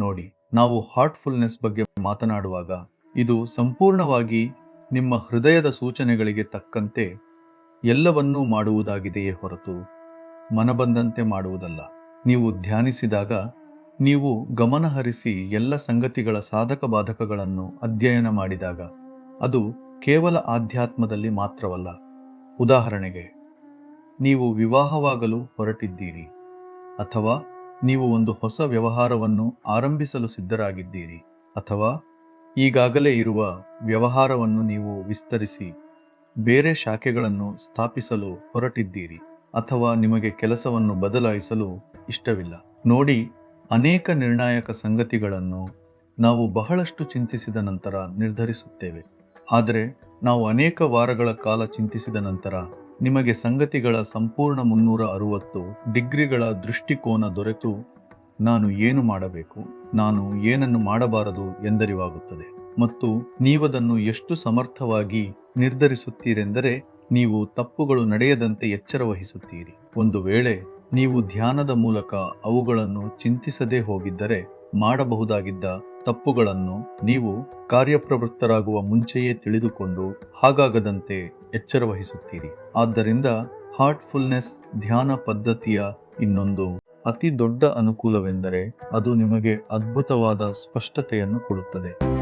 ನೋಡಿ, ನಾವು ಹಾರ್ಟ್ಫುಲ್ನೆಸ್ ಬಗ್ಗೆ ಮಾತನಾಡುವಾಗ ಇದು ಸಂಪೂರ್ಣವಾಗಿ ನಿಮ್ಮ ಹೃದಯದ ಸೂಚನೆಗಳಿಗೆ ತಕ್ಕಂತೆ ಎಲ್ಲವನ್ನೂ ಮಾಡುವುದಾಗಿದೆಯೇ ಹೊರತು ಮನಬಂದಂತೆ ಮಾಡುವುದಲ್ಲ. ನೀವು ಧ್ಯಾನಿಸಿದಾಗ ನೀವು ಗಮನಹರಿಸಿ ಎಲ್ಲ ಸಂಗತಿಗಳ ಸಾಧಕ ಬಾಧಕಗಳನ್ನು ಅಧ್ಯಯನ ಮಾಡಿದಾಗ ಅದು ಕೇವಲ ಆಧ್ಯಾತ್ಮದಲ್ಲಿ ಮಾತ್ರವಲ್ಲ. ಉದಾಹರಣೆಗೆ, ನೀವು ವಿವಾಹವಾಗಲು ಹೊರಟಿದ್ದೀರಿ ಅಥವಾ ನೀವು ಒಂದು ಹೊಸ ವ್ಯವಹಾರವನ್ನು ಆರಂಭಿಸಲು ಸಿದ್ಧರಾಗಿದ್ದೀರಿ ಅಥವಾ ಈಗಾಗಲೇ ಇರುವ ವ್ಯವಹಾರವನ್ನು ನೀವು ವಿಸ್ತರಿಸಿ ಬೇರೆ ಶಾಖೆಗಳನ್ನು ಸ್ಥಾಪಿಸಲು ಹೊರಟಿದ್ದೀರಿ ಅಥವಾ ನಿಮಗೆ ಕೆಲಸವನ್ನು ಬದಲಾಯಿಸಲು ಇಷ್ಟವಿಲ್ಲ. ನೋಡಿ, ಅನೇಕ ನಿರ್ಣಾಯಕ ಸಂಗತಿಗಳನ್ನು ನಾವು ಬಹಳಷ್ಟು ಚಿಂತಿಸಿದ ನಂತರ ನಿರ್ಧರಿಸುತ್ತೇವೆ. ಆದರೆ, ನಾವು ಅನೇಕ ವಾರಗಳ ಕಾಲ ಚಿಂತಿಸಿದ ನಂತರ ನಿಮಗೆ ಸಂಗತಿಗಳ ಸಂಪೂರ್ಣ ಮುನ್ನೂರ ಅರುವತ್ತು ಡಿಗ್ರಿಗಳ ದೃಷ್ಟಿಕೋನ ದೊರೆತು ನಾನು ಏನು ಮಾಡಬೇಕು, ನಾನು ಏನನ್ನು ಮಾಡಬಾರದು ಎಂದರಿವಾಗುತ್ತದೆ. ಮತ್ತು ನೀವದನ್ನು ಎಷ್ಟು ಸಮರ್ಥವಾಗಿ ನಿರ್ಧರಿಸುತ್ತೀರೆಂದರೆ ನೀವು ತಪ್ಪುಗಳು ನಡೆಯದಂತೆ ಎಚ್ಚರ ವಹಿಸುತ್ತೀರಿ. ಒಂದು ವೇಳೆ ನೀವು ಧ್ಯಾನದ ಮೂಲಕ ಅವುಗಳನ್ನು ಚಿಂತಿಸದೇ ಹೋಗಿದ್ದರೆ ಮಾಡಬಹುದಾಗಿದ್ದ ತಪ್ಪುಗಳನ್ನು ನೀವು ಕಾರ್ಯಪ್ರವೃತ್ತರಾಗುವ ಮುಂಚೆಯೇ ತಿಳಿದುಕೊಂಡು ಹಾಗಾಗದಂತೆ ಎಚ್ಚರ ವಹಿಸುತ್ತೀರಿ. ಆದ್ದರಿಂದ ಹಾರ್ಟ್ಫುಲ್ನೆಸ್ ಧ್ಯಾನ ಪದ್ಧತಿಯ ಇನ್ನೊಂದು ಅತಿ ದೊಡ್ಡ ಅನುಕೂಲವೆಂದರೆ ಅದು ನಿಮಗೆ ಅದ್ಭುತವಾದ ಸ್ಪಷ್ಟತೆಯನ್ನು ಕೊಡುತ್ತದೆ.